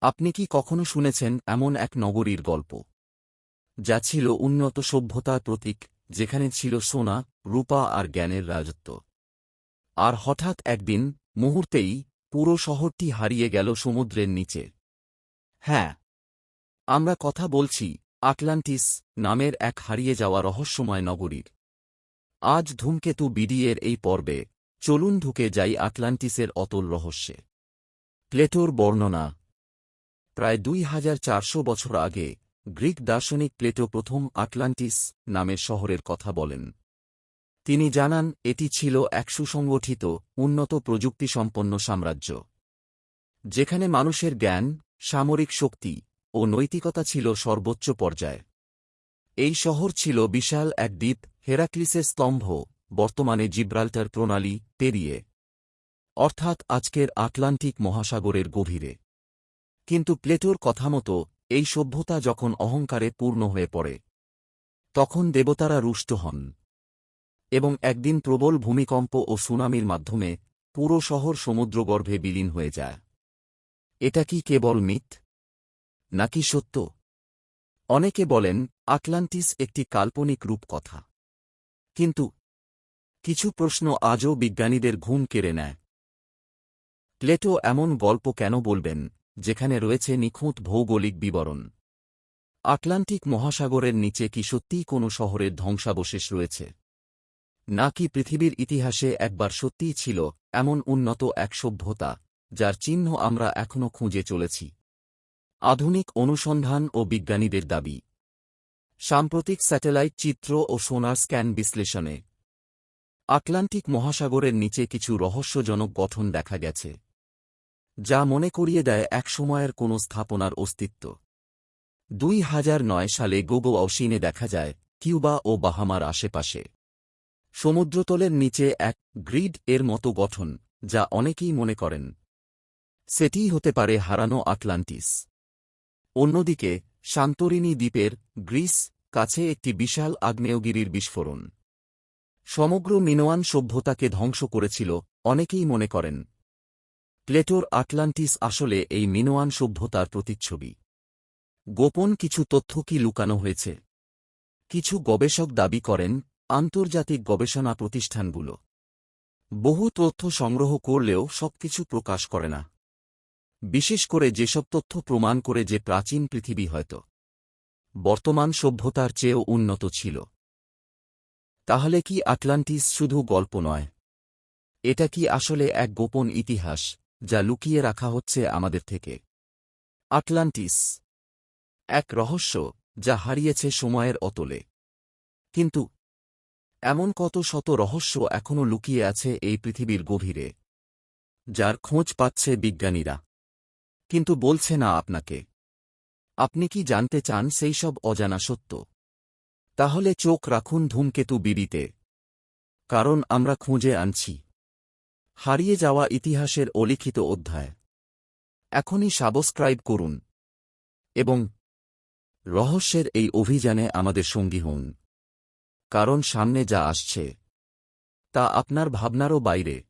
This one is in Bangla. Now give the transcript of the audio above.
আপনি কি কখনো শুনেছেন এমন এক নগরীর গল্প? যা ছিল উন্নত সভ্যতার প্রতীক, যেখানে ছিল সোনা, রূপা আর জ্ঞানের রাজত্ব। আর হঠাৎ একদিন, মুহূর্তেই, পুরো শহরটি হারিয়ে গেল সমুদ্রের নিচে। হ্যাঁ আমরা কথা বলছি, আটলান্টিস নামের এক হারিয়ে যাওয়া রহস্যময় নগরীর। আজ ধূমকেতু বিডিএর এই পর্বে, চলুন ঢুকে যাই আটলান্টিসের অতল রহস্যে। প্লেটোর বর্ণনা প্রায় দুই হাজার চারশো বছর আগে, গ্রিক দার্শনিক প্লেটো প্রথম আটলান্টিস নামের শহরের কথা বলেন। তিনি জানান, এটি ছিল এক সুসংগঠিত, উন্নত প্রযুক্তিসম্পন্ন সাম্রাজ্য। যেখানে মানুষের জ্ঞান, সামরিক শক্তি ও নৈতিকতা ছিল সর্বোচ্চ পর্যায়ে। এই শহর ছিল বিশাল এক দ্বীপ, হেরাক্লিসের স্তম্ভ, বর্তমানে জিব্রাল্টার প্রণালী পেরিয়ে। অর্থাৎ আজকের আটলান্টিক মহাসাগরের গভীরে। কিন্তু প্লেটোর কথামতো এই সভ্যতা যখন অহংকারে পূর্ণ হয়ে পড়ে, তখন দেবতারা রুষ্ট হন। এবং একদিন প্রবল ভূমিকম্প ও সুনামির মাধ্যমে পুরো শহর সমুদ্রগর্ভে বিলীন হয়ে যায়। এটা কি কেবল মিথ? নাকি সত্য? অনেকে বলেন, আটলান্টিস একটি কাল্পনিক রূপকথা। কিন্তু কিছু প্রশ্ন আজও বিজ্ঞানীদের ঘুম কেড়ে নেয়। প্লেটো এমন গল্প কেন বলবেন? যেখানে রয়েছে নিখুঁত ভৌগোলিক বিবরণ। আটলান্টিক মহাসাগরের নিচে কি সত্যিই কোনো শহরের ধ্বংসাবশেষ রয়েছে? নাকি পৃথিবীর ইতিহাসে একবার সত্যিই ছিল এমন উন্নত এক সভ্যতা, যার চিহ্ন আমরা এখনও খুঁজে চলেছি? আধুনিক অনুসন্ধান ও বিজ্ঞানীদের দাবি। সাম্প্রতিক স্যাটেলাইট চিত্র ও সোনার স্ক্যান বিশ্লেষণে। আটলান্টিক মহাসাগরের নিচে কিছু রহস্যজনক গঠন দেখা গেছে। যা মনে করিয়ে দেয় এক সময়ের কোনো স্থাপনার অস্তিত্ব। দুই হাজার নয় সালে গোগো অসিনে দেখা যায়, কিউবা ও বাহামার আশেপাশে। সমুদ্রতলের নিচে এক গ্রিড এর মতো গঠন, যা অনেকেই মনে করেন। সেটিই হতে পারে হারানো আটলান্টিস। অন্যদিকে শান্তরিনী দ্বীপের গ্রিস কাছে একটি বিশাল আগ্নেয়গিরির বিস্ফোরণ। সমগ্র মিনোয়ান সভ্যতাকে ধ্বংস করেছিল, অনেকেই মনে করেন। প্লেটোর আটলান্টিস আসলে এই মিনোয়ান সভ্যতার প্রতিচ্ছবি। গোপন কিছু তথ্য কি লুকানো হয়েছে? কিছু গবেষক দাবি করেন, আন্তর্জাতিক গবেষণা প্রতিষ্ঠানগুলো। বহু তথ্য সংগ্রহ করলেও সবকিছু প্রকাশ করে না। বিশেষ করে যেসব তথ্য প্রমাণ করে যে প্রাচীন পৃথিবী হয়তো বর্তমান সভ্যতার চেয়েও উন্নত ছিল। তাহলে কি আটলান্টিস শুধু গল্প নয়? এটা কি আসলে এক গোপন ইতিহাস? যা লুকিয়ে রাখা হচ্ছে আমাদের থেকে। আটলান্টিস। এক রহস্য যা হারিয়েছে সময়ের অতলে। কিন্তু এমন কত শত রহস্য এখনও লুকিয়ে আছে এই পৃথিবীর গভীরে, যার খোঁজ পাচ্ছে বিজ্ঞানীরা। কিন্তু বলছে না আপনাকে। আপনি কি জানতে চান সেই সব অজানা সত্য? তাহলে চোখ রাখুন ধূমকেতু বিড়িতে। কারণ আমরা খুঁজে আনছি। হারিয়ে যাওয়া ইতিহাসের অলিখিত অধ্যায়। এখনই সাবস্ক্রাইব করুন এবং রহস্যের এই অভিযানে আমাদের সঙ্গী হন। কারণ সামনে যা আসছে, তা আপনার ভাবনারও বাইরে।